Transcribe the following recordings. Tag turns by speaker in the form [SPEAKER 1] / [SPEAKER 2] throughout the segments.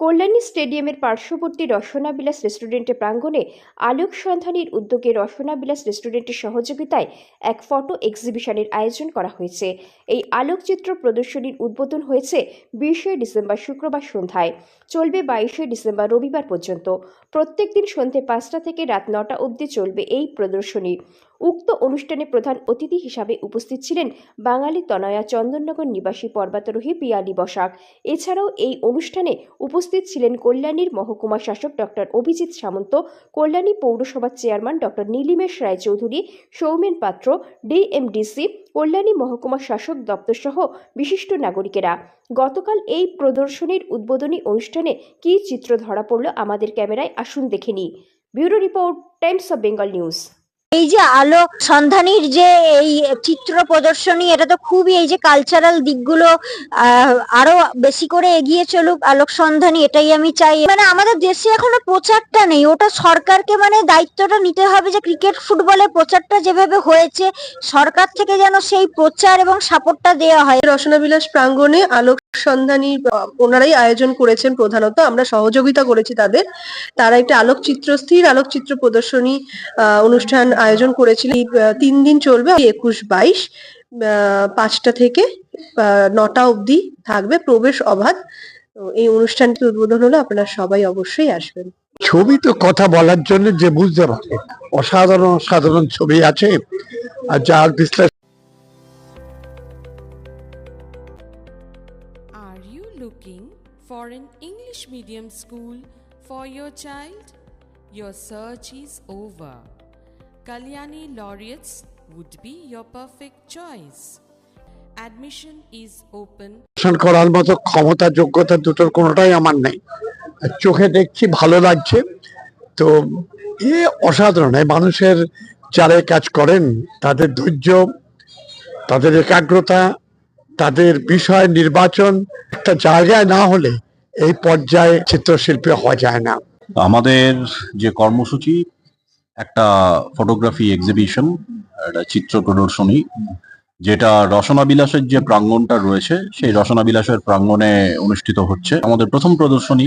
[SPEAKER 1] কল্যাণী স্টেডিয়ামের পার্শ্ববর্তী রসনা বিলাস রেস্টুরেন্টের প্রাঙ্গণে আলোক সন্ধানীর উদ্যোগে রসনা বিলাস রেস্টুরেন্টের সহযোগিতায় এক ফটো এক্সিবিশনের আয়োজন করা হয়েছে। এই আলোকচিত্র প্রদর্শনীর উদ্বোধন হয়েছে বিশে ডিসেম্বর শুক্রবার সন্ধ্যায়। চলবে বাইশে ডিসেম্বর রবিবার পর্যন্ত। প্রত্যেকদিন সন্ধ্যে পাঁচটা থেকে রাত নটা অবধি চলবে এই প্রদর্শনী। উক্ত অনুষ্ঠানে প্রধান অতিথি হিসাবে উপস্থিত ছিলেন বাঙালি তনয়া চন্দননগর নিবাসী পর্বতারোহী পিয়ালি বসাক। এছাড়াও এই অনুষ্ঠানে উপস্থিত ছিলেন কল্যাণীর মহকুমা শাসক ডক্টর অভিজিৎ সামন্ত, কল্যাণী পৌরসভার chairman doctor Nilimesh Roychowdhury, Soumen Patra, DMDC, Kalyani মহকুমা শাসক দপ্তর সহ বিশিষ্ট নাগরিকেরা। গতকাল এই প্রদর্শনীর উদ্বোধনী অনুষ্ঠানে কী চিত্র ধরা পড়ল আমাদের ক্যামেরায় আসুন দেখে নিই। Bureau report, Times of Bengal News.
[SPEAKER 2] এই যে আলো সন্ধানীর যে এই চিত্র প্রদর্শনী, এটা তো খুবই এই যে কালচারাল দিকগুলো আরও বেশি করে এগিয়ে চলুক আলোক সন্ধানী, এটাই আমি চাই। মানে আমাদের দেশে এখনও প্রচারটা নেই। ওটা সরকারকে মানে দায়িত্বটা নিতে হবে যে ক্রিকেট ফুটবলের প্রচারটা যেভাবে হয়েছে, সরকার থেকে যেন সেই প্রচার এবং সাপোর্টটা দেওয়া হয়।
[SPEAKER 3] রসনাবিলাস প্রাঙ্গণে আলোক সন্ধানী ওনারাই আয়োজন করেছেন প্রধানত। আমরা সহযোগিতা করেছি তাদের। তারা একটা আলোকচিত্র, স্থির আলোকচিত্র প্রদর্শনী অনুষ্ঠান আয়োজন করেছিলেন এই, তিন দিন চলবে একুশ বাইশ আহ, পাঁচটা থেকে আহ, নটা অবধি থাকবে প্রবেশ অবাধ এই অনুষ্ঠানটি উদ্বোধন হলো আপনারা সবাই অবশ্যই আসবেন
[SPEAKER 4] ছবি তো কথা বলার জন্য যে বুঝতে পারে অসাধারণ অসাধারণ ছবি আছে আর যার বিশ্লেষণ
[SPEAKER 5] Are you looking for an English medium school for your child? Your search is over. Kalyani Laureates would be your perfect choice. Admission is open.
[SPEAKER 4] করার মতো ক্ষমতা যোগ্যতা দুটোর কোনোটাই আমার নেই। চোখে দেখছি ভালো লাগছে। তো এ অসাধারণ। এই মানুষের যারা কাজ করেন তাদের ধৈর্য তাদের একাগ্রতা তাদের বিষয় নির্বাচন একটা জায়গায় না হলে এই পর্যায়ে চিত্রশিল্পী হওয়া যায় না।
[SPEAKER 6] আমাদের যে কর্মসূচি একটা ফটোগ্রাফি এক্সিবিশন একটা চিত্র প্রদর্শনী, যেটা রসনা বিলাসের যে প্রাঙ্গনটা রয়েছে, সেই রসনা বিলাসের প্রাঙ্গণে অনুষ্ঠিত হচ্ছে। আমাদের প্রথম প্রদর্শনী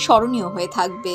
[SPEAKER 7] স্মরণীয় হয়ে থাকবে।